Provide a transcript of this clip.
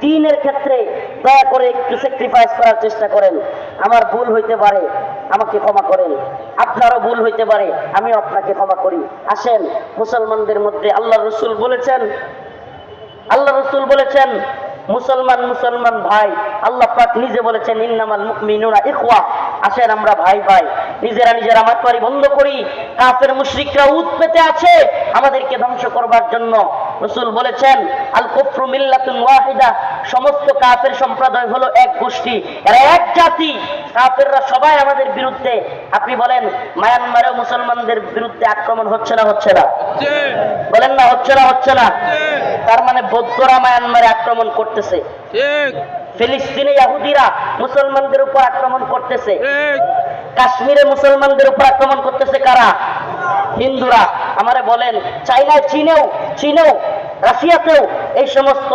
দিনের ক্ষেত্রে দয়া করে একটু স্যাক্রিফাইস করার চেষ্টা করেন। আমার ভুল হইতে পারে, আমাকে ক্ষমা করেন। আপনারও ভুল হইতে পারে আমি আপনাকে ক্ষমা করি। আসেন, মুসলমানদের মধ্যে আল্লাহ রসুল বলেছেন আল্লাহ রসুল বলেছেন, মুসলমান মুসলমান ভাই, আল্লাহ পাক নিজে বলেছেন, ইন্নামাল মুকমিনুনা ইখওয়া। আসেন আমরা ভাই ভাই, নিজেরা নিজেরা মাতবাড়ি বন্ধ করি। কাফের, মুশরিকরা উত পেতে আছে, আমাদেরকে ধ্বংস করবার জন্য। রসুল বলেছেন আল কুফরু মিল্লাতুন ওয়াহিদা। সমস্ত কাফের সম্প্রদায় হলো এক গোষ্ঠী। এরা এক জাতি। কাফেররা সবাই আমাদের বিরুদ্ধে আপনি বলেন মায়ানমারেও মুসলমানদের বিরুদ্ধে আক্রমণ হচ্ছে না হচ্ছে না? বলেন না হচ্ছে না হচ্ছে না? তার মানে বৌদ্ধরা মায়ানমারে আক্রমণ করতেছে। ঠিক। ফিলিস্তিনে ইহুদিরা মুসলমানদের উপর আক্রমণ করতেছে। ঠিক। কাশ্মীরে মুসলমানদের উপর আক্রমণ করতেছে কারা? হিন্দুরা। আমারে বলেন চাইনায় চীনেও চীনেও রাশিয়াতেও এই সমস্ত